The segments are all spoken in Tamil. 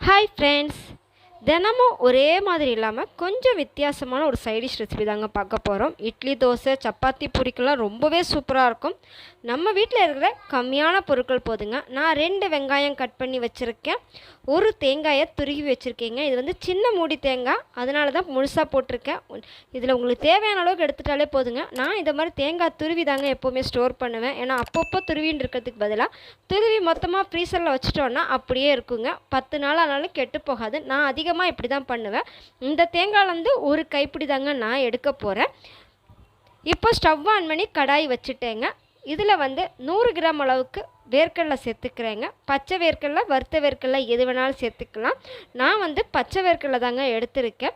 ஹாய் ஃப்ரெண்ட்ஸ் தினமும் ஒரே மாதிரி இல்லாமல் கொஞ்சம் வித்தியாசமான ஒரு சைடிஷ் ரெசிபி தாங்க பார்க்க போகிறோம் இட்லி தோசை சப்பாத்தி பூரிக்கெல்லாம் ரொம்பவே சூப்பராக இருக்கும். நம்ம வீட்டில் இருக்கிற கம்மியான பொருட்கள் போதுங்க. நான் ரெண்டு வெங்காயம் கட் பண்ணி வச்சுருக்கேன். ஒரு தேங்காயை துருகி வச்சுருக்கேங்க. இது வந்து சின்ன மூடி தேங்காய். அதனால தான் முழுசாக போட்டிருக்கேன். இதில் உங்களுக்கு தேவையான அளவுக்கு எடுத்துட்டாலே போதுங்க. நான் இந்த மாதிரி தேங்காய் துருவி தாங்க எப்போவுமே ஸ்டோர் பண்ணுவேன். ஏன்னா அப்பப்போ துருவின்னு இருக்கிறதுக்கு பதிலாக துருவி மொத்தமாக ஃப்ரீசரில் வச்சுட்டோன்னா அப்படியே இருக்குங்க. பத்து நாள் ஆனாலும் கெட்டு போகாது. நான் அதிகமாக இப்படி தான் பண்ணுவேன். இந்த தேங்காய்லேருந்து ஒரு கைப்பிடி தாங்க நான் எடுக்க போகிறேன் இப்போ ஸ்டவ் ஆன் பண்ணி கடாய் வச்சுட்டேங்க. இதில் வந்து நூறு கிராம் அளவுக்கு வேர்க்கடலை சேர்த்துக்கிறேங்க. பச்சை வேர்க்கடலை வறுத்த வேர்க்கடலை எது வேணாலும் சேர்த்துக்கலாம். நான் வந்து பச்சை வேர்க்கடலை தாங்க எடுத்திருக்கேன்.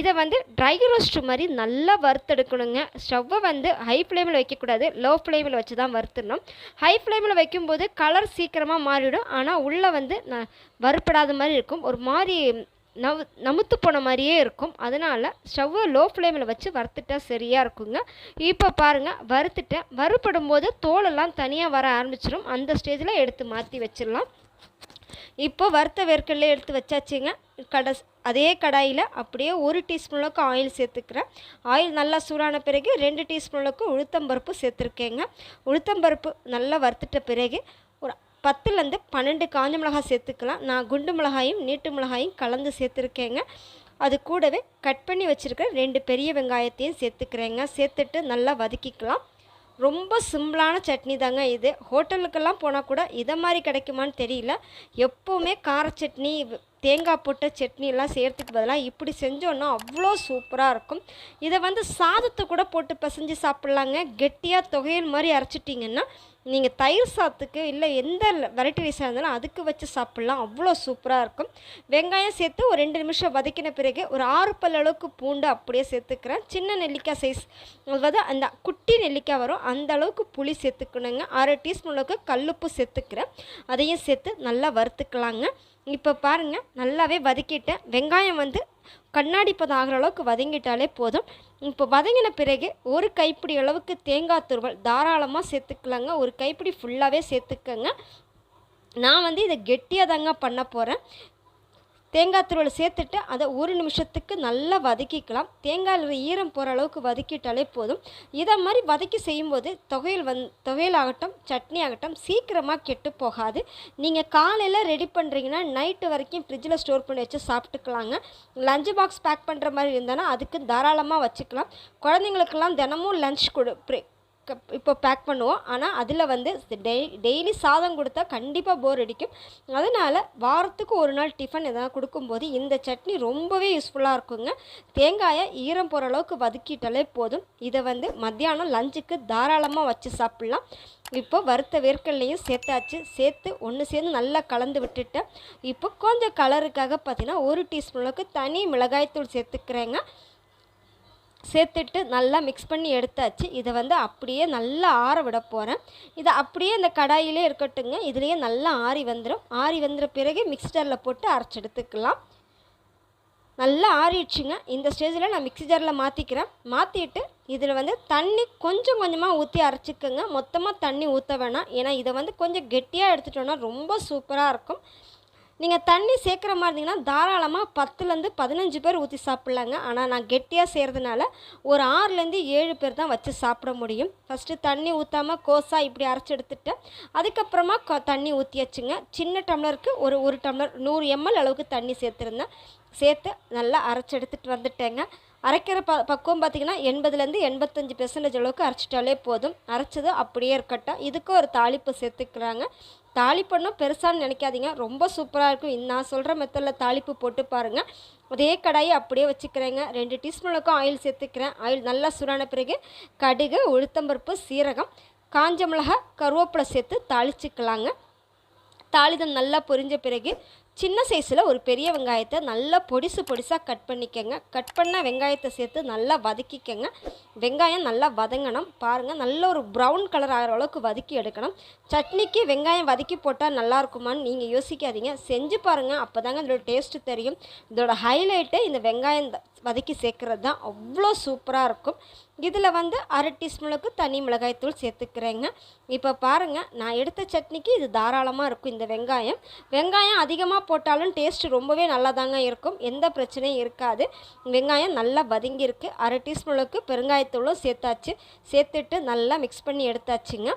இதை வந்து ட்ரை ரோஸ்ட் மாதிரி நல்லா வறுத்தெடுக்கணுங்க. ஸ்டவ்வை வந்து ஹை ஃப்ளேமில் வைக்கக்கூடாது. லோ ஃப்ளேமில் வச்சு தான் வறுத்துடணும். ஹை ஃப்ளேமில் வைக்கும்போது கலர் சீக்கிரமாக மாறிடும் ஆனால் உள்ளே வந்து நான் வறுப்படாத மாதிரி இருக்கும். ஒரு மாதிரி நவு நமுத்து போன மாதிரியே இருக்கும். அதனால் ஸ்டவ்வை லோ ஃப்ளேமில் வச்சு வறுத்துட்டா சரியாக இருக்குங்க. இப்போ பாருங்கள் வறுத்துட்டேன். வறுப்படும் போது தோலெல்லாம் தனியாக வர ஆரம்பிச்சிடும் அந்த ஸ்டேஜில் எடுத்து மாற்றி வச்சிடலாம். இப்போ வறுத்த வேர்க்கடலை எடுத்து வச்சாச்சுங்க. கடை அதே கடாயில் அப்படியே ஒரு டீஸ்பூனுக்கு ஆயில் சேர்த்துக்கிறேன். ஆயில் நல்லா சூடான பிறகு ரெண்டு டீஸ்பூனுக்கு உளுத்தம்பருப்பு சேர்த்துருக்கேங்க. உளுத்தம்பருப்பு நல்லா வறுத்துட்ட பிறகு பத்துலேருந்து பன்னெண்டு காஞ்ச மிளகாய் சேர்த்துக்கலாம். நான் குண்டு மிளகாயும் நீட்டு மிளகாயும் கலந்து சேர்த்துருக்கேங்க. அது கூடவே கட் பண்ணி வச்சுருக்க ரெண்டு பெரிய வெங்காயத்தையும் சேர்த்துக்கிறேங்க. சேர்த்துட்டு நல்லா வதக்கிக்கலாம். ரொம்ப சிம்பிளான சட்னி தாங்க இது. ஹோட்டலுக்கெல்லாம் போனால் கூட இதை மாதிரி கிடைக்குமான்னு தெரியல. எப்போவுமே கார சட்னி தேங்காய் போட்ட சட்னிலாம் எல்லாம் செய்கிறதுக்கு பதிலாக இப்படி செஞ்சோன்னா அவ்வளோ சூப்பராக இருக்கும். இதை வந்து சாதத்தை கூட போட்டு பசைஞ்சு சாப்பிட்லாங்க. கெட்டியாக தொகையல் மாதிரி அரைச்சிட்டிங்கன்னா நீங்கள் தயிர் சாத்துக்கு இல்லை எந்த வெரைட்டி ரைஸாக இருந்தாலும் அதுக்கு வச்சு சாப்பிட்லாம். அவ்வளோ சூப்பராக இருக்கும். வெங்காயம் சேர்த்து ஒரு ரெண்டு நிமிஷம் வதக்கின பிறகு ஒரு ஆறு பல் அளவுக்கு பூண்டு அப்படியே சேர்த்துக்கிறேன். சின்ன நெல்லிக்காய் சைஸ் அதாவது அந்த குட்டி நெல்லிக்காய் வரும். அந்த அளவுக்கு புளி சேர்த்துக்கணுங்க. அரை டீஸ்பூன் அளவுக்கு கல்லுப்பு சேர்த்துக்கிறேன். அதையும் சேர்த்து நல்லா வறுத்துக்கலாங்க. இப்போ பாருங்கள் நல்லாவே வதக்கிட்டேன் வெங்காயம் வந்து கண்ணாடி பதம் ஆகிற அளவுக்கு வதங்கிட்டாலே போதும். இப்போ வதங்கின பிறகு ஒரு கைப்பிடி அளவுக்கு தேங்காய் துருவல் தாராளமாக சேர்த்துக்கலாங்க. ஒரு கைப்பிடி ஃபுல்லாகவே சேர்த்துக்கங்க. நான் வந்து இதை கெட்டியாக தாங்க பண்ண போகிறேன் தேங்காய் துருவல் சேர்த்துட்டு அதை ஒரு நிமிஷத்துக்கு நல்லா வதக்கிக்கலாம். தேங்காயில் ஈரம் போகிற அளவுக்கு வதக்கிட்டாலே போதும். இதை மாதிரி வதக்கி செய்யும்போது தொகையில் வந் தொகையில் ஆகட்டும் சட்னி ஆகட்டும் சீக்கிரமாக கெட்டு போகாது. நீங்கள் காலையில் ரெடி பண்ணுறீங்கன்னா நைட்டு வரைக்கும் ஃப்ரிட்ஜில் ஸ்டோர் பண்ணி வச்சு சாப்பிட்டுக்கலாங்க. லஞ்ச் பாக்ஸ் பேக் பண்ணுற மாதிரி இருந்தானா அதுக்கு தாராளமாக வச்சுக்கலாம். குழந்தைங்களுக்கெல்லாம் தினமும் லஞ்ச் கொடு இப்போ பேக் பண்ணுவோம். ஆனால் அதில் வந்து டெய் டெய்லி சாதம் கொடுத்தா கண்டிப்பாக போர் அடிக்கும். அதனால் வாரத்துக்கு ஒரு நாள் டிஃபன் எதாவது கொடுக்கும்போது இந்த சட்னி ரொம்பவே யூஸ்ஃபுல்லாக இருக்குங்க. தேங்காயை ஈரம் போகிற அளவுக்கு வதக்கிட்டாலே போதும். இதை வந்து மத்தியானம் லஞ்சுக்கு தாராளமாக வச்சு சாப்பிட்லாம். இப்போ வறுத்த வேர்க்கல்லையும் சேர்த்தாச்சு. சேர்த்து ஒன்று சேர்ந்து நல்லா கலந்து விட்டுட்டேன் இப்போ கொஞ்சம் கலருக்காக பார்த்தீங்கன்னா ஒரு டீஸ்பூன் அளவுக்கு தனி மிளகாய்த்தூள் சேர்த்துக்கிறேங்க. சேர்த்துட்டு நல்லா மிக்ஸ் பண்ணி எடுத்தாச்சு. இதை வந்து அப்படியே நல்லா ஆற விட போகிறேன் இதை அப்படியே இந்த கடாயிலே இருக்கட்டுங்க. இதுலேயே நல்லா ஆறி வந்துடும் ஆறி வந்துற பிறகு மிக்ஸ்டரில் போட்டு அரைச்சி எடுத்துக்கலாம். நல்லா ஆறிடுச்சுங்க. இந்த ஸ்டேஜில் நான் மிக்ஸி ஜாரில் மாற்றிக்கிறேன் மாற்றிட்டு இதில் வந்து தண்ணி கொஞ்சம் கொஞ்சமாக ஊற்றி அரைச்சிக்கோங்க. மொத்தமாக தண்ணி ஊற்ற வேணாம். ஏன்னா இதை வந்து கொஞ்சம் கெட்டியாக எடுத்துட்டோன்னா ரொம்ப சூப்பராக இருக்கும். நீங்கள் தண்ணி சேர்க்குற மாதிரி இருந்தீங்கன்னா தாராளமாக பத்துலேருந்து பதினஞ்சு பேர் ஊற்றி சாப்பிட்லாங்க. ஆனால் நான் கெட்டியாக செய்கிறதுனால ஒரு ஆறுலேருந்து ஏழு பேர் தான் வச்சு சாப்பிட முடியும். ஃபஸ்ட்டு தண்ணி ஊற்றாமல் கோசா இப்படி அரைச்சி எடுத்துட்டேன் அதுக்கப்புறமா க தண்ணி ஊற்றியாச்சுங்க சின்ன டம்ளருக்கு ஒரு ஒரு டம்ளர் நூறு எம்எல் அளவுக்கு தண்ணி சேர்த்துருந்தேன். சேர்த்து நல்லா அரைச்சி எடுத்துகிட்டு வந்துட்டேங்க. அரைக்கிற ப பக்குவம் பார்த்திங்கன்னா எண்பதுலேருந்து எண்பத்தஞ்சு பெர்சன்டேஜ் அளவுக்கு அரைச்சிட்டாலே போதும். அரைச்சது அப்படியே இருக்கட்டும். இதுக்கு ஒரு தாளிப்பு சேர்த்துக்கிறாங்க. தாளிப்புன்னும் பெருசான்னு நினைக்காதீங்க. ரொம்ப சூப்பராக இருக்கும். நான் சொல்கிற மெத்தடில் தாளிப்பு போட்டு பாருங்கள் அதே கடாயை அப்படியே வச்சுக்கிறேங்க. ரெண்டு டீஸ்பூனுக்கும் ஆயில் சேர்த்துக்கிறேன். ஆயில் நல்லா சுரான பிறகு கடுகு உளுத்தம்பருப்பு சீரகம் காஞ்ச மிளகா கருவேப்பிலை சேர்த்து தாளிச்சுக்கலாங்க. தாளிதம் நல்லா பொரிஞ்ச பிறகு சின்ன சைஸில் ஒரு பெரிய வெங்காயத்தை நல்லா பொடிசு பொடிசாக கட் பண்ணிக்கோங்க. கட் பண்ண வெங்காயத்தை சேர்த்து நல்லா வதக்கிக்கோங்க. வெங்காயம் நல்லா வதங்கணும். பாருங்கள் நல்ல ஒரு ப்ரௌன் கலர் ஆகிற அளவுக்கு வதக்கி எடுக்கணும். சட்னிக்கு வெங்காயம் வதக்கி போட்டால் நல்லா இருக்குமான்னு நீங்கள் யோசிக்காதீங்க. செஞ்சு பாருங்கள் அப்போ தாங்க இதோட டேஸ்ட்டு தெரியும். இதோட ஹைலைட்டு இந்த வெங்காயம் வதக்கி சேர்க்குறது தான். அவ்வளோ சூப்பராக இருக்கும். இதில் வந்து அரை டீஸ்பூனுக்கு தனி மிளகாய்த்தூள் சேர்த்துக்கிறேங்க. இப்போ பாருங்கள் நான் எடுத்த சட்னிக்கு இது தாராளமாக இருக்கும் இந்த வெங்காயம். வெங்காயம் அதிகமாக போட்டாலும் டேஸ்ட் ரொம்பவே நல்லா தாங்க இருக்கும். எந்த பிரச்சனையும் இருக்காது. வெங்காயம் நல்லா வதங்கியிருக்கு. அரை டீஸ்பூனுக்கு பெருங்காயத்தூளும் சேர்த்தாச்சு. சேர்த்துட்டு நல்லா மிக்ஸ் பண்ணி எடுத்தாச்சுங்க.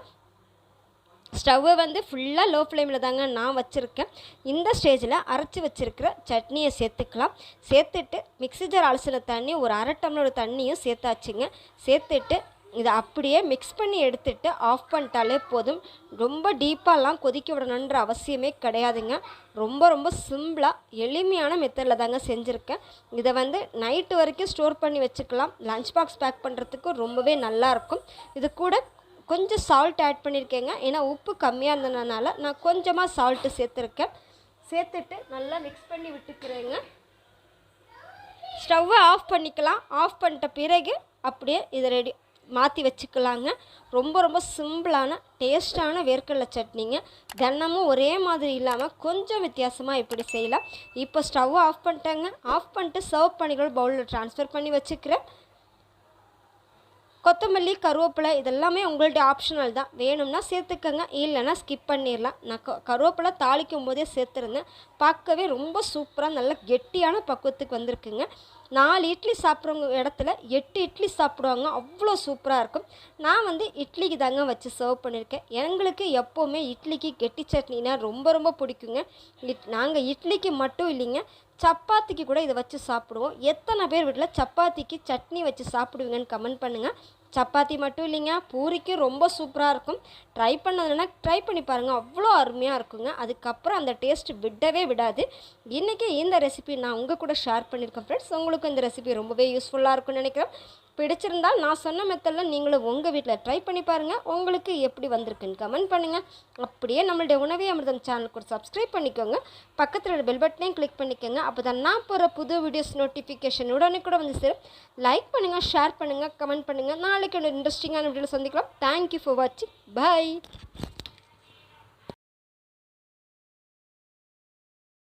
ஸ்டவ்வை வந்து ஃபுல்லாக லோ ஃப்ளேமில் தாங்க நான் வச்சுருக்கேன். இந்த ஸ்டேஜில் அரைச்சி வச்சுருக்கிற சட்னியை சேர்த்துக்கலாம். சேர்த்துட்டு மிக்ஸி ஜார் அலசின தண்ணி ஒரு அரை டம்ளோட தண்ணியும் சேர்த்தாச்சுங்க. சேர்த்துட்டு இதை அப்படியே மிக்ஸ் பண்ணி எடுத்துட்டு ஆஃப் பண்ணிட்டாலே போதும். ரொம்ப டீப்பாலாம் கொதிக்க விடணுன்ற அவசியமே கிடையாதுங்க. ரொம்ப ரொம்ப சிம்பிளாக எளிமையான மெத்தடில் தாங்க செஞ்சுருக்கேன். இதை வந்து நைட்டு வரைக்கும் ஸ்டோர் பண்ணி வச்சுக்கலாம். லஞ்ச் பாக்ஸ் பேக் பண்ணுறதுக்கு ரொம்பவே நல்லாயிருக்கும் இது கூட கொஞ்சம் சால்ட் ஆட் பண்ணியிருக்கேங்க ஏன்னா உப்பு கம்மியாக இருந்ததுனால நான் கொஞ்சமாக சால்ட்டு சேர்த்துருக்கேன். சேர்த்துட்டு நல்லா மிக்ஸ் பண்ணி விட்டுக்கிறேங்க. ஸ்டவ்வை ஆஃப் பண்ணிக்கலாம். ஆஃப் பண்ணிட்ட பிறகு அப்படியே இதை ரெடி மாற்றி வச்சுக்கலாங்க. ரொம்ப ரொம்ப சிம்பிளான டேஸ்டான வேர்க்கடலை சட்னிங்க. தினமும் ஒரே மாதிரி இல்லாமல் கொஞ்சம் வித்தியாசமாக இப்படி செய்யலாம். இப்போ ஸ்டவ் ஆஃப் பண்ணிட்டேங்க. ஆஃப் பண்ணிட்டு சர்வ் பண்ணிக்கூட பவுலில் ட்ரான்ஸ்ஃபர் பண்ணி வச்சுக்கிறேன். கொத்தமல்லி கருவேப்பிலை இதெல்லாமே உங்கள்ட்ட ஆப்ஷனல் தான். வேணும்னா சேர்த்துக்கங்க இல்லைன்னா ஸ்கிப் பண்ணிடலாம் நான் க கருவேப்பிலை தாளிக்கும் போதே சேர்த்துருந்தேன். பார்க்கவே ரொம்ப சூப்பராக நல்ல கெட்டியான பக்குவத்துக்கு வந்திருக்குங்க. நாலு இட்லி சாப்பிட்றவங்க இடத்துல எட்டு இட்லி சாப்பிடுவாங்க. அவ்வளோ சூப்பராக இருக்கும். நான் வந்து இட்லிக்கு தாங்க வச்சு சர்வ் பண்ணியிருக்கேன் எங்களுக்கு எப்போவுமே இட்லிக்கு கெட்டி சட்னினா ரொம்ப ரொம்ப பிடிக்குங்க. இட் நாங்கள் இட்லிக்கு மட்டும் இல்லைங்க. சப்பாத்திக்கு கூட இதை வச்சு சாப்பிடுவோம். எத்தனை பேர் வீட்டில் சப்பாத்திக்கு சட்னி வச்சு சாப்பிடுவீங்கன்னு கமெண்ட் பண்ணுங்கள் சப்பாத்தி மட்டும் இல்லைங்க பூரிக்கு ரொம்ப சூப்பராக இருக்கும். ட்ரை பண்ணதுன்னா ட்ரை பண்ணி பாருங்கள் அவ்வளோ அருமையாக இருக்குங்க. அதுக்கப்புறம் அந்த டேஸ்ட் விடவே விடாது. இன்றைக்கி இந்த ரெசிபி நான் உங்கள் கூட ஷேர் பண்ணியிருக்கேன் ஃப்ரெண்ட்ஸ் உங்களுக்கு இந்த ரெசிபி ரொம்பவே யூஸ்ஃபுல்லாக இருக்கும்னு நினைக்கிறேன். பிடிச்சிருந்தால் நான் சொன்ன மெத்தடில் நீங்களும் உங்கள் வீட்டில் ட்ரை பண்ணி பாருங்கள் உங்களுக்கு எப்படி வந்திருக்குன்னு கமெண்ட் பண்ணுங்கள் அப்படியே நம்மளுடைய உணவே அமிர்தம் சேனலுக்கு ஒரு சப்ஸ்கிரைப் பண்ணிக்கோங்க. பக்கத்தில் பெல் பட்டனையும் கிளிக் பண்ணிக்கோங்க. அப்போ தான் நான் போகிற புது வீடியோஸ் நோட்டிஃபிகேஷன் உடனே கூட வந்து சேரும். லைக் பண்ணுங்கள் ஷேர் பண்ணுங்கள் கமெண்ட் பண்ணுங்கள் நாளைக்கு ஒரு இன்ட்ரெஸ்டிங்கான வீடியோவில் சந்திக்கலாம். தேங்க்யூ ஃபார் வாட்சிங் பை